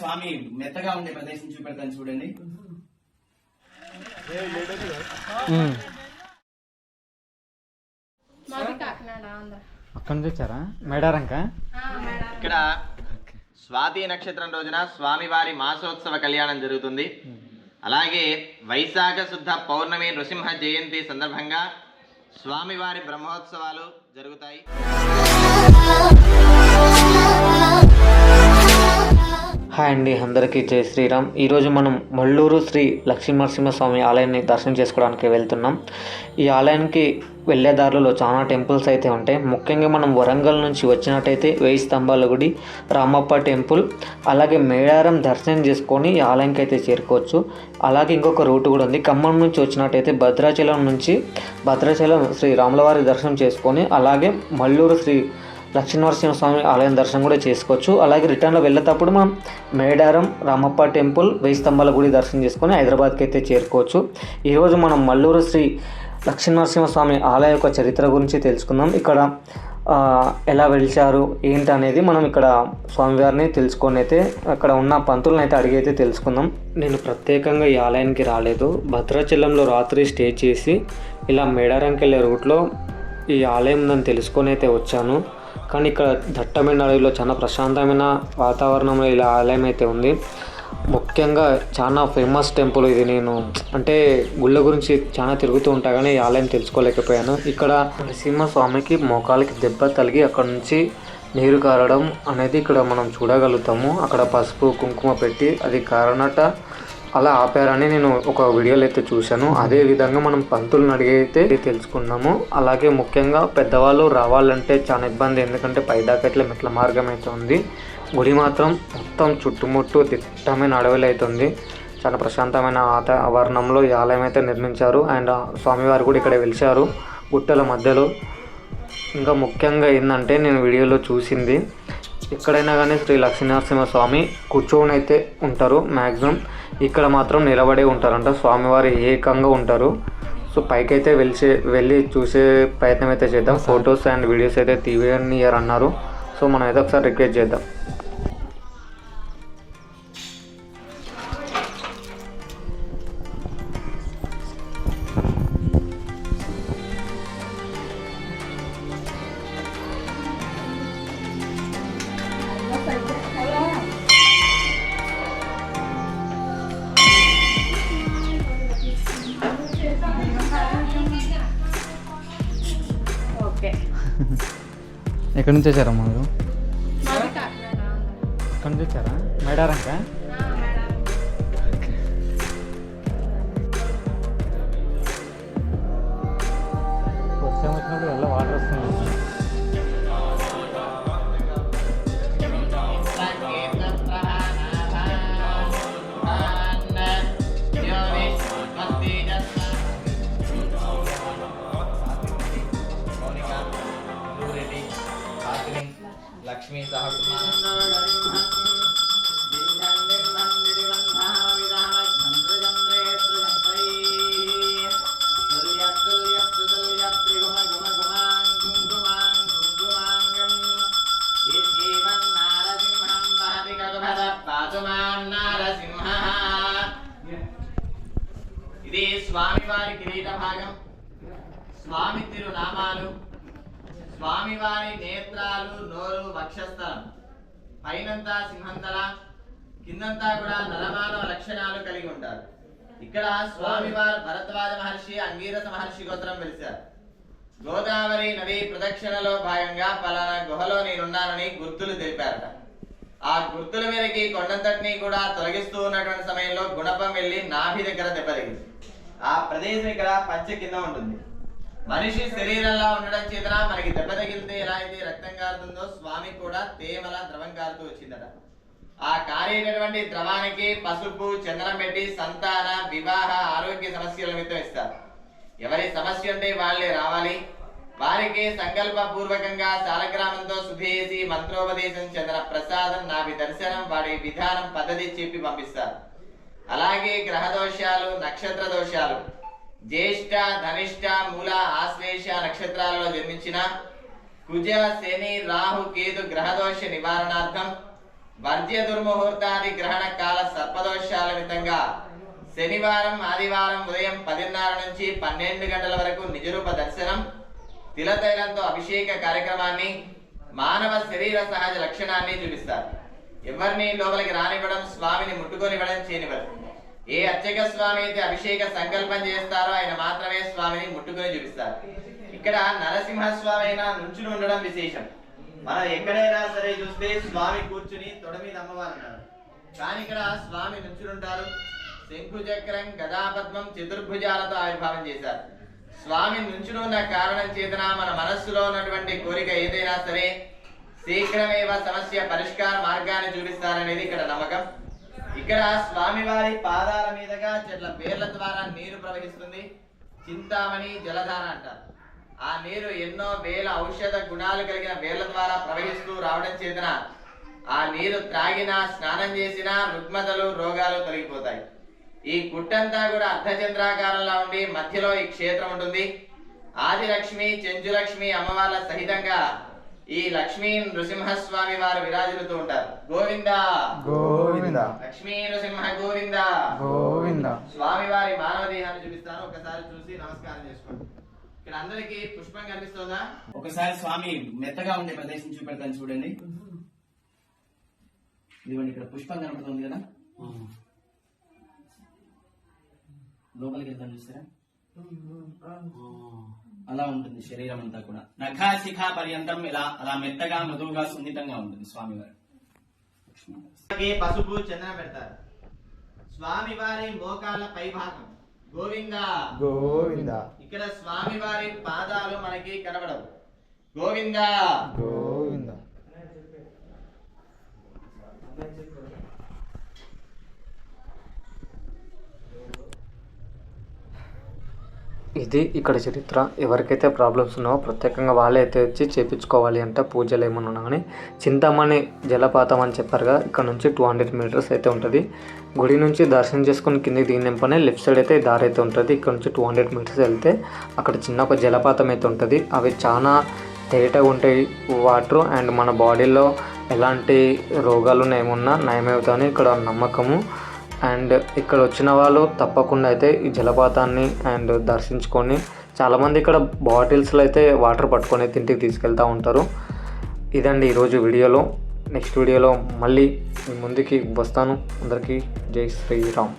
స్వామి మెత్తగా ఉండే ప్రదేశం చూపెడతాను చూడండి. మాది కాకినాడ ఆంధ్ర. అక్కడి నుంచి వచ్చారా? మేడారంకా? ఇక్కడ స్వాతి నక్షత్రం రోజున స్వామివారి మాసోత్సవ కళ్యాణం జరుగుతుంది. అలాగే వైశాఖ శుద్ధ పౌర్ణమి నృసింహ జయంతి సందర్భంగా స్వామివారి బ్రహ్మోత్సవాలు జరుగుతాయి. హాయ్ అండి అందరికీ జై శ్రీరామ్. ఈరోజు మనం మల్లూరు శ్రీ లక్ష్మీనరసింహస్వామి ఆలయాన్ని దర్శనం చేసుకోవడానికి వెళ్తున్నాం. ఈ ఆలయానికి వెళ్ళే దారిలో చాలా టెంపుల్స్ అయితే ఉంటాయి. ముఖ్యంగా మనం వరంగల్ నుంచి వచ్చినట్టయితే వేయి స్తంభాల గుడి రామప్ప టెంపుల్ అలాగే మేడారం దర్శనం చేసుకొని ఈ ఆలయానికి అయితే చేరుకోవచ్చు. అలాగే ఇంకొక రూట్ కూడా ఉంది. ఖమ్మం నుంచి వచ్చినట్టయితే భద్రాచలం నుంచి భద్రాచలం శ్రీ రాములవారి దర్శనం చేసుకొని అలాగే మల్లూరు శ్రీ లక్ష్మీనరసింహ స్వామి ఆలయం దర్శనం కూడా చేసుకోవచ్చు. అలాగే రిటర్న్లో వెళ్ళేటప్పుడు మనం మేడారం రామప్ప టెంపుల్ వెయ్యి స్తంభాల గుడి దర్శనం చేసుకొని హైదరాబాద్కి అయితే చేరుకోవచ్చు. ఈరోజు మనం మల్లూరు శ్రీ లక్ష్మీనరసింహ స్వామి ఆలయ యొక్క చరిత్ర గురించి తెలుసుకుందాం. ఇక్కడ ఎలా వెలిచారు ఏంటి అనేది మనం ఇక్కడ స్వామివారిని తెలుసుకొని అయితే అక్కడ ఉన్న పంతులను అయితే అడిగి అయితే తెలుసుకుందాం. నేను ప్రత్యేకంగా ఈ ఆలయానికి రాలేదు. భద్రాచలంలో రాత్రి స్టే చేసి ఇలా మేడారంకి వెళ్ళే రూట్లో ఈ ఆలయం ఉందని తెలుసుకొని అయితే వచ్చాను. కానీ ఇక్కడ దట్టమైన అడవిలో చాలా ప్రశాంతమైన వాతావరణంలో ఇలా ఆలయం అయితే ఉంది. ముఖ్యంగా చాలా ఫేమస్ టెంపుల్ ఇది నేను. అంటే గుళ్ళ గురించి చాలా తిరుగుతూ ఉంటా కానీ ఈ ఆలయం తెలుసుకోలేకపోయాను. ఇక్కడ నరసింహ స్వామికి మోకాలకి దెబ్బ తలిగి అక్కడ నుంచి నీరు కారడం అనేది ఇక్కడ మనం చూడగలుగుతాము. అక్కడ పసుపు కుంకుమ పెట్టి అది కారణట అలా ఆపారని నేను ఒక వీడియోలో అయితే చూశాను. అదే విధంగా మనం పంతులను అడిగైతే తెలుసుకున్నాము. అలాగే ముఖ్యంగా పెద్దవాళ్ళు రావాలంటే చాలా ఇబ్బంది. ఎందుకంటే పైదాకా ఇట్లా మెట్ల మార్గం అయితే ఉంది. గుడి మాత్రం మొత్తం చుట్టుముట్టు దిట్టమైన అడవిలో చాలా ప్రశాంతమైన వాతావరణంలో ఈ ఆలయం అయితే నిర్మించారు. అండ్ స్వామివారు కూడా ఇక్కడ వెలిచారు గుట్టల మధ్యలో. ఇంకా ముఖ్యంగా ఏంటంటే నేను వీడియోలో చూసింది ఎక్కడైనా కానీ శ్రీ లక్ష్మీనరసింహ స్వామి కూర్చొని అయితే ఉంటారు మ్యాక్సిమం ఇక్కడ మాత్రం నిలబడే ఉంటారంట. స్వామివారు ఏకంగా ఉంటారు. సో పైకి అయితే వెళ్ళి వెళ్ళి చూసే ప్రయత్నం అయితే చేద్దాం ఫొటోస్ అండ్ వీడియోస్ అయితే తీయనియర్ అన్నారు సో మనం అయితే ఒకసారి రిక్వెస్ట్ చేద్దాం. ఎక్కడి నుంచి వచ్చారా మీరు? ఎక్కడి నుంచి వచ్చారా? మేడారంకా? లక్ష్మీ ఇది స్వామివారి కిరీట భాగం స్వామి తిరునామాలు. స్వామివారి నేత్రాలు నోరు వక్షస్థలం. పైనంతా సింహంతల కిందంతా కూడా నరమానవ లక్షణాలు కలిగి ఉంటారు. ఇక్కడ స్వామివారు భరద్వాజ మహర్షి అంగీరస మహర్షి గోత్రం పిలిచారు గోదావరి నది ప్రదక్షిణలో భాగంగా పలానా గుహలో నేనున్నానని గుర్తులు తెలిపారట. ఆ గుర్తుల మేరకి కొండంతటిని కూడా తొలగిస్తూ ఉన్నటువంటి సమయంలో గుణపం వెళ్ళి నాభి దగ్గర దెబ్బతిగింది ఆ ప్రదేశం ఇక్కడ పంచ కింద ఉంటుంది. మనిషి శరీరంలో ఉండడం చేతన? మనకి దెబ్బ తగిలితే ఎలా అయితే రక్తం కారుతుందో స్వామి కూడా తేమల ద్రవం కారుతూ వచ్చిందట. ఆ కారేటటువంటి ద్రవానికి పసుపు చందనం పెట్టి సంతాన వివాహ ఆరోగ్య సమస్యల నిమిత్తం ఇస్తారు. ఎవరి సమస్య ఉంటే వాళ్ళే రావాలి. వారికి సంకల్ప పూర్వకంగా సాలగ్రామంతో శుద్ధి మంత్రోపదేశం చెందిన ప్రసాదం నాభి దర్శనం వాడి విధానం పద్ధతి చెప్పి పంపిస్తారు. అలాగే గ్రహ దోషాలు నక్షత్ర దోషాలు జ్యేష్ఠ ధనిష్ట మూల ఆశ్లేష నక్షత్రాలలో జన్మించిన కుజ శని రాహు కేతు గ్రహదోష నివారణార్థం వర్జ్య దుర్ముహూర్తాది గ్రహణ కాల సర్పదోషాల విధంగా శనివారం ఆదివారం ఉదయం పదిన్నర నుంచి పన్నెండు గంటల వరకు నిజరూప దర్శనం తిలతైలంతో అభిషేక కార్యక్రమాన్ని మానవ శరీర సహజ లక్షణాన్ని చూపిస్తారు. ఎవరిని లోపలికి రానివ్వడం స్వామిని ముట్టుకొనివ్వడం చేయనివ్వరు. ఏ అర్చక స్వామి అయితే అభిషేక సంకల్పం చేస్తారో ఆయన మాత్రమే స్వామిని ముట్టుకొని చూపిస్తారు. ఇక్కడ నరసింహ స్వామి అయినా నుంచుని ఉండడం విశేషం. మనం ఎక్కడైనా సరే చూస్తే స్వామి కూర్చుని తొడ మీద అమ్మవారు ఉన్నారు కానీ ఇక్కడ స్వామి నుంచుని ఉంటారు. శంకు చక్రం గదాపద్మం చతుర్భుజాలతో ఆవిర్భావం చేశారు. స్వామి నుంచుని ఉన్న కారణం చేతన మన మనస్సులో ఉన్నటువంటి కోరిక ఏదైనా సరే శీఘ్రమేవ సమస్య పరిష్కార మార్గాన్ని చూపిస్తారనేది ఇక్కడ నమ్మకం. ఇక్కడ స్వామివారి పాదాల మీదుగా చెట్ల పేర్ల ద్వారా నీరు ప్రవహిస్తుంది. చింతామణి జలధార అంటారు. ఆ నీరు ఎన్నో వేల ఔషధ గుణాలు కలిగిన వేర్ల ద్వారా ప్రవహిస్తూ రావడం చేతన ఆ నీరు త్రాగినా స్నానం చేసినా రుగ్మతలు రోగాలు తొలగిపోతాయి. ఈ గుట్టంతా కూడా అర్ధచంద్రాకారంలో ఉండి మధ్యలో ఈ క్షేత్రం ఉంటుంది. ఆదిలక్ష్మి చెంచులక్ష్మి అమ్మవార్ల సహితంగా ఈ లక్ష్మీ నృసింహస్వామి వారు విరాజిల్లుతూ ఉంటారు. గోవింద. గోవింద. లక్ష్మీ నృసింహ గోవింద. గోవింద. స్వామి వారి మానవ దేహాన్ని చూపిస్తాను. ఒకసారి చూసి నమస్కారం చేసుకోండి. ఇక్కడ అందరికి పుష్పం కనిపిస్తుందా? ఒకసారి స్వామి మెత్తగా ఉండే ప్రదేశం చూపెడతాను చూడండి. ఇదిగోండి ఇక్కడ పుష్పం కనపడుతుంది కదా. లోపలికి వెళ్తాను చూసారా అలా ఉంటుంది శరీరం అంతా కూడా. నఖా శిఖా పర్యంతం ఇలా అలా మెత్తగా మృదువుగా సున్నితంగా ఉంటుంది స్వామివారు. పసుపు చందనం పెడతారు. స్వామి వారి మోకాళ్ళ పై భాగం గోవింద. గోవింద. ఇక్కడ స్వామి వారి పాదాలు మనకి కనబడవు. గోవింద. గోవింద. ఇది ఇక్కడ చరిత్ర. ఎవరికైతే ప్రాబ్లమ్స్ ఉన్నావో ప్రత్యేకంగా వాళ్ళే అయితే వచ్చి చేపించుకోవాలి అంటే పూజలు ఏమన్నా ఉన్నా కానీ చింతామణి జలపాతం అని చెప్పారు కదా ఇక్కడ నుంచి టూ హండ్రెడ్ మీటర్స్ అయితే ఉంటుంది. గుడి నుంచి దర్శనం చేసుకుని కిందకి దిగినంపనే లెఫ్ట్ సైడ్ అయితే దారి అయితే ఉంటుంది. ఇక్కడ నుంచి టూ హండ్రెడ్ మీటర్స్ వెళ్తే అక్కడ చిన్న ఒక జలపాతం అయితే ఉంటుంది. అవి చాలా తేటగా ఉంటాయి వాటర్ అండ్ మన బాడీలో ఎలాంటి రోగాలు ఏమున్నా నయమవుతాయని ఇక్కడ నమ్మకము. అండ్ ఇక్కడ వచ్చిన వాళ్ళు తప్పకుండా అయితే ఈ జలపాతాన్ని అండ్ దర్శించుకొని చాలామంది ఇక్కడ బాటిల్స్లో అయితే వాటర్ పట్టుకొని అయితే ఇంటికి తీసుకెళ్తూ ఉంటారు. ఇదండి ఈరోజు వీడియోలో. నెక్స్ట్ వీడియోలో మళ్ళీ ముందుకి వస్తాను. అందరికీ జై శ్రీరామ్.